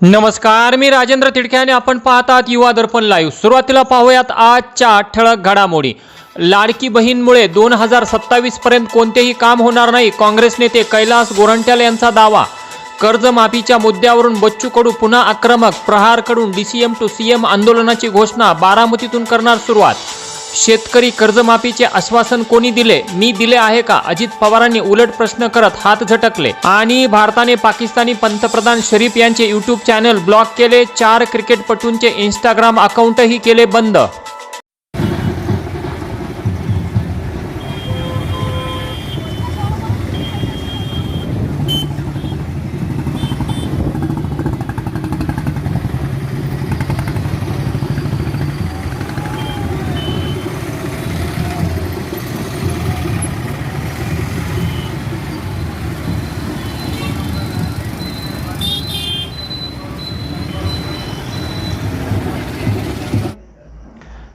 नमस्कार मी राजेंद्र तिडके आणि आपण पाहतात युवा दर्पण लाईव्ह सुरुवातीला पाहूयात आजच्या ठळक घडामोडी. लाडकी बहीणमुळे दोन हजार सत्तावीस पर्यंत कोणतेही काम होणार नाही काँग्रेस नेते कैलास गोरंट्याल यांचा दावा. कर्जमाफीच्या मुद्द्यावरून बच्चू कडू पुन्हा आक्रमक प्रहारकडून डीसीएम टू सीएम आंदोलनाची घोषणा बारामतीतून करणार सुरुवात. शेतकरी कर्जमाफीचे आश्वासन कोणी दिले? मी दिले आहे का? अजित पवारांनी उलट प्रश्न करत हात झटकले. आणि भारताने पाकिस्तानी पंतप्रधान शरीफ यांचे युट्यूब चॅनल ब्लॉक केले. चार क्रिकेटपटूंचे इंस्टाग्राम अकाउंटही केले बंद.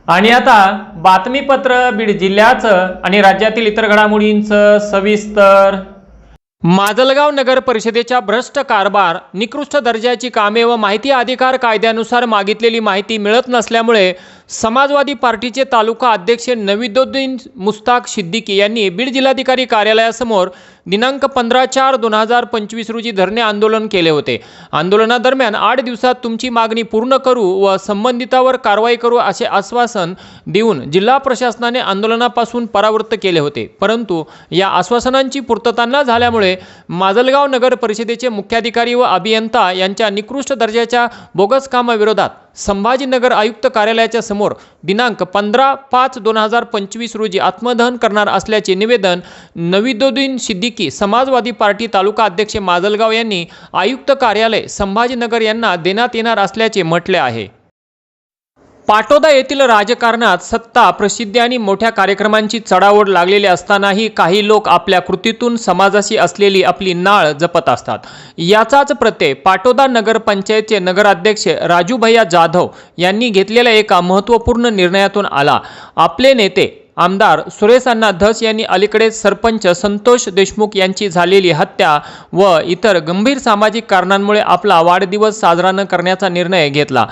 आणि आता बातमीपत्र बीड जिल्ह्याचं आणि राज्यातील इतर घडामोडींचं सविस्तर. माजलगाव नगर परिषदेच्या भ्रष्ट कारभार निकृष्ट दर्जाची कामे व माहिती अधिकार कायद्यानुसार मागितलेली माहिती मिळत नसल्यामुळे समाजवादी पार्टीचे तालुका अध्यक्ष नविदुद्दीन मुस्ताक सिद्दीकी यांनी बीड जिल्हाधिकारी कार्यालयासमोर दिनांक पंधरा चार दोन हजार पंचवीस रोजी धरणे आंदोलन केले होते. आंदोलनादरम्यान आठ दिवसात तुमची मागणी पूर्ण करू व संबंधितावर कारवाई करू असे आश्वासन देऊन जिल्हा प्रशासनाने आंदोलनापासून परावृत्त केले होते. परंतु या आश्वासनांची पूर्तता न झाल्यामुळे माजलगाव नगर परिषदेचे मुख्याधिकारी व अभियंता यांच्या निकृष्ट दर्जाच्या बोगस कामाविरोधात संभाजीनगर आयुक्त कार्यालयाच्या समोर दिनांक पंधरा पाच दोन हजार पंचवीस रोजी आत्मदहन करणार असल्याचे निवेदन नविदुद्दीन सिद्दीकी समाजवादी पार्टी तालुका अध्यक्ष माजलगाव यांनी आयुक्त कार्यालय संभाजीनगर यांना देण्यात येणार असल्याचे म्हटले आहे. पाटोदा येथील राजकारणात सत्ता प्रसिद्धी आणि मोठ्या कार्यक्रमांची चढावड लागलेली असतानाही काही लोक आपल्या कृतीतून समाजाशी असलेली आपली नाळ जपत असतात. याचाच प्रत्यय पाटोदा नगरपंचायतचे नगराध्यक्ष राजू भैया जाधव यांनी घेतलेल्या एका महत्त्वपूर्ण निर्णयातून आला. आपले नेते आमदार सुरेश अण्णा धस यांनी अलीकडेच सरपंच संतोष देशमुख यांची झालेली हत्या व इतर गंभीर सामाजिक कारणांमुळे आपला वाढदिवस साजरा न करण्याचा निर्णय घेतला.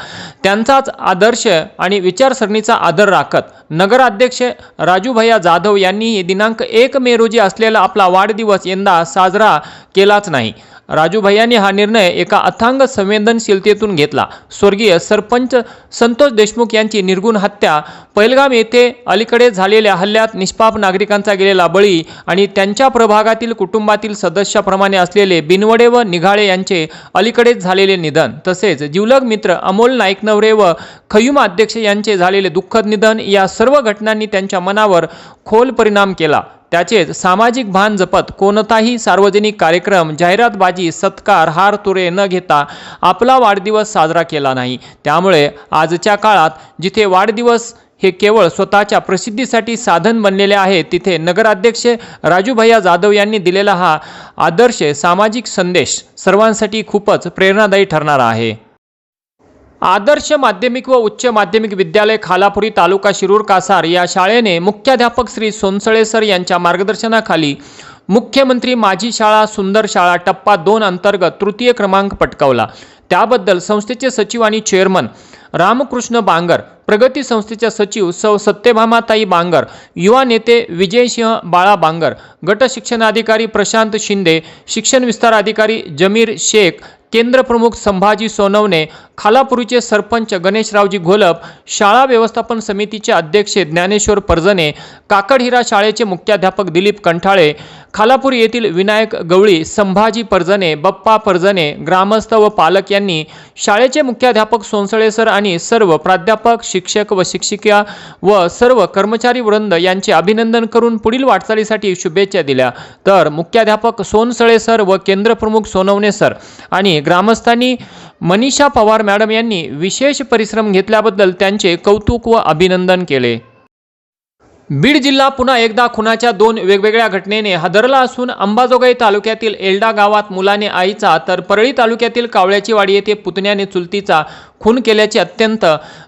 त्यांचाच आदर्श आणि विचारसरणीचा आदर राखत नगराध्यक्ष राजूभैया जाधव यांनीही दिनांक एक मे रोजी असलेला आपला वाढदिवस यंदा साजरा केलाच नाही. राजू भैयांनी हा निर्णय एका अथांग संवेदनशीलतेतून घेतला. स्वर्गीय सरपंच संतोष देशमुख यांची निर्गुण हत्या पैलगाम येथे अलीकडे झालेल्या हल्ल्यात निष्पाप नागरिकांचा गेलेला बळी आणि त्यांच्या प्रभागातील कुटुंबातील सदस्याप्रमाणे असलेले बिनवडे व निघाळे यांचे अलीकडेच झालेले निधन. तसेच जिवलग मित्र अमोल नाईकनवरे व खयुमा अध्यक्ष यांचे झालेले दुःखद निधन या सर्व घटनांनी त्यांच्या मनावर खोल परिणाम केला. त्याचेच सामाजिक भान जपत कोणताही सार्वजनिक कार्यक्रम जाहिरातबाजी सत्कार हार तुरे न घेता आपला वाढदिवस साजरा केला नाही. त्यामुळे आजच्या काळात जिथे वाढदिवस हे केवळ स्वतःच्या प्रसिद्धीसाठी साधन बनलेले आहे तिथे नगराध्यक्ष राजूभैया जाधव यांनी दिलेला हा आदर्श सामाजिक संदेश सर्वांसाठी खूपच प्रेरणादायी ठरणारा आहे. आदर्श माध्यमिक व उच्च माध्यमिक विद्यालय खालापुरी तालुका शिरूर कासार या शाळेने मुख्याध्यापक श्री सोनसळे सर यांच्या मार्गदर्शनाखाली मुख्यमंत्री माझी शाळा सुंदर शाळा टप्पा दोन अंतर्गत तृतीय क्रमांक पटकावला. त्याबद्दल संस्थेचे सचिव आणि चेअरमन रामकृष्ण बांगर प्रगती संस्थेच्या सचिव सौ सत्यभामाताई बांगर युवा नेते विजयसिंह बाळा बांगर गट शिक्षणाधिकारी प्रशांत शिंदे शिक्षण विस्तार अधिकारी जमीर शेख केंद्र प्रमुख संभाजी सोनवणे खालापुरीचे सरपंच गणेशरावजी घोलप शाळा व्यवस्थापन समितीचे अध्यक्ष ज्ञानेश्वर परजणे काकडहिरा शाळेचे मुख्याध्यापक दिलीप कंठाळे खालापूर येथील विनायक गवळी संभाजी परजणे बप्पा परजणे ग्रामस्थ व पालक यांनी शाळेचे मुख्याध्यापक सोनसळे सर आणि सर्व प्राध्यापक शिक्षक व शिक्षिका व सर्व कर्मचारी वृंद यांचे अभिनंदन करून पुढील वाटचालीसाठी शुभेच्छा दिल्या. तर मुख्याध्यापक सोनसळे सर व केंद्रप्रमुख सोनवणे सर आणि ग्रामस्थांनी मनीषा पवार मॅडम यांनी विशेष परिश्रम घेतल्याबद्दल त्यांचे कौतुक व अभिनंदन केले. बीड जिल्हा पुन्हा एकदा खुनाच्या दोन वेगवेगळ्या घटनेने हादरला असून अंबाजोगाई तालुक्यातील एल्डा गावात मुलाने आईचा तर परळी तालुक्यातील कावळ्याची वाडी येथे पुतण्याने चुलतीचा खून केल्याची अत्यंत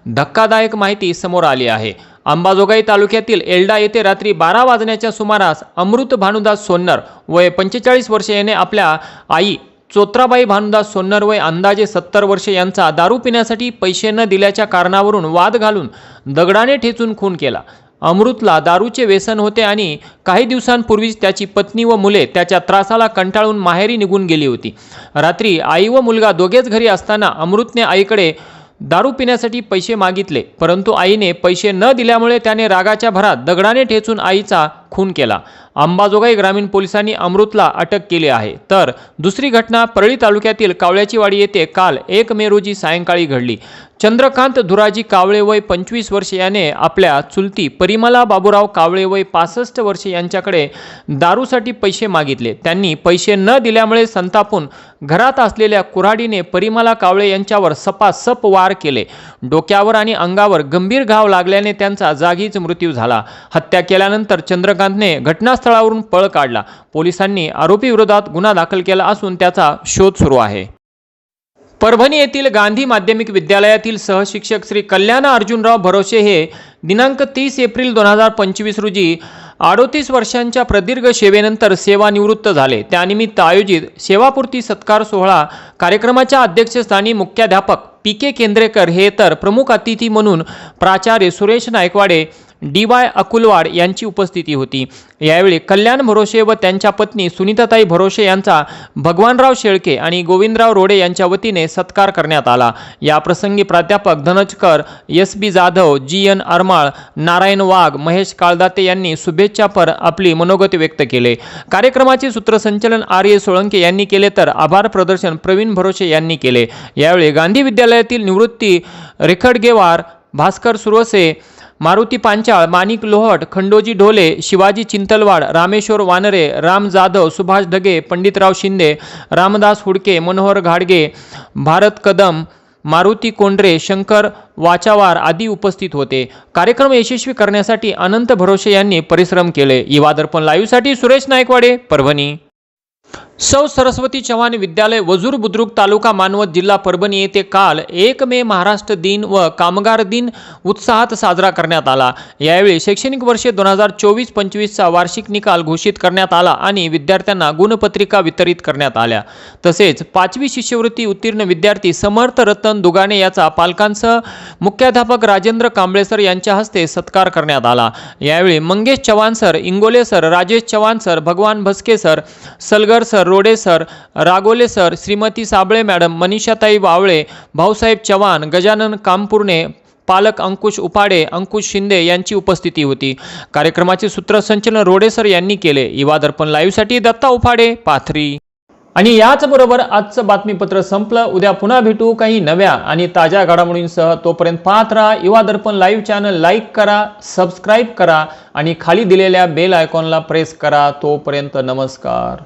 धक्कादायक माहिती समोर आली आहे. अंबाजोगाई तालुक्यातील एल्डा येथे रात्री बारा वाजण्याच्या सुमारास अमृत भानुदास सोन्नर वय पंचेचाळीस वर्षे याने आपल्या आई चोत्राबाई भानुदास सोन्नर वय अंदाजे सत्तर वर्षे यांचा दारू पिण्यासाठी पैसे न दिल्याच्या कारणावरून वाद घालून दगडाने ठेचून खून केला. अमृतला दारूचे व्यसन होते आणि काही दिवसांपूर्वीच त्याची पत्नी व मुले त्याच्या त्रासाला कंटाळून माहेरी निघून गेली होती. रात्री आई व मुलगा दोघेच घरी असताना अमृतने आईकडे दारू पिण्यासाठी पैसे मागितले परंतु आईने पैसे न दिल्यामुळे त्याने रागाच्या भरात दगडाने ठेचून आईचा खून केला. अंबाजोगाई ग्रामीण पोलिसांनी अमृतला अटक केली आहे. तर दुसरी घटना परळी तालुक्यातील कावळ्याचीवाडी येथे काल एक मे रोजी सायंकाळी घडली. चंद्रकांत धुराजी कावळे वय पंचवीस वर्षे याने आपल्या चुलती परिमला बाबूराव कावळे वय पासष्ट वर्षे यांच्याकडे दारूसाठी पैसे मागितले. त्यांनी पैसे न दिल्यामुळे संतापून घरात असलेल्या कुऱ्हाडीने परिमला कावळे यांच्यावर सपासप वार केले. डोक्यावर आणि अंगावर गंभीर घाव लागल्याने त्यांचा जागीच मृत्यू झाला. हत्या केल्यानंतर चंद्रकांतने घटनास्थळावरून पळ काढला. पोलिसांनी आरोपी विरोधात गुन्हा दाखल केला असून त्याचा शोध सुरू आहे. परभणी येथील गांधी माध्यमिक विद्यालयातील सहशिक्षक श्री कल्याण अर्जुनराव भरोसे हे दिनांक तीस एप्रिल दोन हजार पंचवीस रोजी अडोतीस वर्षांच्या प्रदीर्घ सेवेनंतर सेवानिवृत्त झाले. त्यानिमित्त आयोजित सेवापूर्ती सत्कार सोहळा कार्यक्रमाच्या अध्यक्षस्थानी मुख्याध्यापक पी के केंद्रेकर हे तर प्रमुख अतिथी म्हणून प्राचार्य सुरेश नायकवाडे डी वाय अकुलवाड यांची उपस्थिती होती. यावेळी कल्याण भरोसे व त्यांच्या पत्नी सुनीताताई भरोसे यांचा भगवानराव शेळके आणि गोविंदराव रोडे यांच्या वतीने सत्कार करण्यात आला. या प्रसंगी प्राध्यापक Dhanajkar S B Jadhav G N Armal Narayan Wagh Mahesh Kaldate यांनी शुभेच्छापर आपली मनोगत व्यक्त केले. कार्यक्रमाचे सूत्रसंचलन आर ए सोळंके यांनी केले तर आभार प्रदर्शन प्रवीण भरोसे यांनी केले. यावेळी गांधी विद्यालयातील निवृत्ती रेखडगेवार भास्कर सुरोसे मारुती पांचाळ माणिक लोहट खंडोजी ढोले शिवाजी चिंतलवाड रामेश्वर वानरे राम जाधव सुभाष ढगे पंडितराव शिंदे रामदास हुडके मनोहर घाडगे भारत कदम मारुती कोंडरे शंकर वाचावार आदी उपस्थित होते. कार्यक्रम यशस्वी करण्यासाठी अनंत भरोसे यांनी परिश्रम केले. युवादर्पण लाईव्हसाठी सुरेश नायकवाडे परभणी. सौ सरस्वती चव्हाण विद्यालय वजूर बुद्रुक तालुका मानवत जिल्हा परभणी येथे काल एक मे महाराष्ट्र दिन व कामगार दिन उत्साहात साजरा करण्यात आला. यावेळी शैक्षणिक वर्ष दोन हजार चोवीस पंचवीसचा वार्षिक निकाल घोषित करण्यात आला आणि विद्यार्थ्यांना गुणपत्रिका वितरित करण्यात आल्या. तसेच पाचवी शिष्यवृत्ती उत्तीर्ण विद्यार्थी समर्थ रतन दुगाणे याचा पालकांसह मुख्याध्यापक राजेंद्र कांबळे सर यांच्या हस्ते सत्कार करण्यात आला. यावेळी Mangesh Chavan sir Ingole sir Rajesh Chavan sir Bhagwan Bhaske sir Salgar sir Rode sir Ragole sir Shrimati Sable madam मनीषाताई Wavale Bhausaheb Chavan Gajanan Kampurne पालक अंकुश उपाडे अंकुश शिंदे यांची उपस्थिती होती. कार्यक्रमाचे सूत्रसंचलन रोडे सर यांनी केले. युवा दर्पण लाईव्हसाठी दत्ता उफाडे पाथरी. आणि याचबरोबर आजचं बातमीपत्र संपलं. उद्या पुन्हा भेटू काही नव्या आणि ताज्या घडामोडींसह. तोपर्यंत पाहत राहा Yuva Darpan live channel like करा सबस्क्राईब करा आणि खाली दिलेल्या बेल आयकॉनला प्रेस करा. तोपर्यंत नमस्कार.